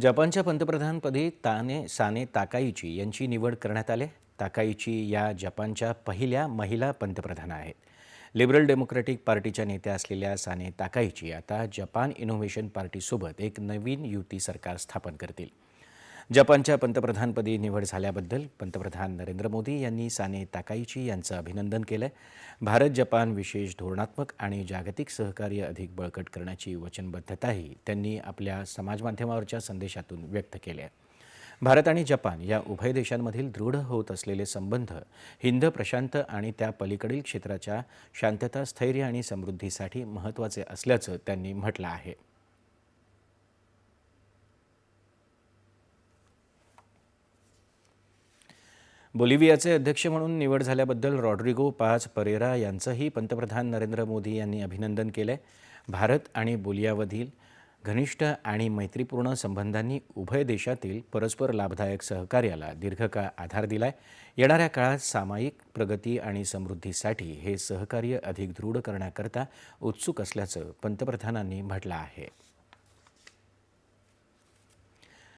जपानच्या पंतप्रधानपदी ताने साने ताकाईची यांची निवड करण्यात आली. ताकाईची या जपानच्या पहिल्या महिला पंतप्रधान आहेत. लिबरल डेमोक्रॅटिक पार्टीच्या नेत्या असलेल्या साने ताकाईची आता जपान इनोव्हेशन पार्टीसोबत एक नवीन युती सरकार स्थापन करतील. जपानच्या पंतप्रधानपदी निवड झाल्याबद्दल पंतप्रधान नरेंद्र मोदी यांनी साने ताकाईची यांचं अभिनंदन केलं भारत जपान विशेष धोरणात्मक आणि जागतिक सहकार्य अधिक बळकट करण्याची वचनबद्धताही त्यांनी आपल्या समाजमाध्यमावरच्या संदेशातून व्यक्त केली आहे. भारत आणि जपान या उभय देशांमधील दृढ होत असलेले संबंध हिंद प्रशांत आणि त्या पलीकडील क्षेत्राच्या शांतता स्थैर्य आणि समृद्धीसाठी महत्त्वाचे असल्याचं त्यांनी म्हटलं आहे. बोलिव्हियाचे अध्यक्ष म्हणून निवड झाल्याबद्दल रॉड्रिगो पाच परेरा यांचंही पंतप्रधान नरेंद्र मोदी यांनी अभिनंदन केलं. आहे भारत आणि बोलियावधील घनिष्ठ आणि मैत्रीपूर्ण संबंधांनी उभय देशातील परस्पर लाभदायक सहकार्याला दीर्घकाळ आधार दिलाय. येणाऱ्या काळात सामायिक प्रगती आणि समृद्धीसाठी हे सहकार्य अधिक दृढ करण्याकरता उत्सुक असल्याचं पंतप्रधानांनी म्हटलं आहे.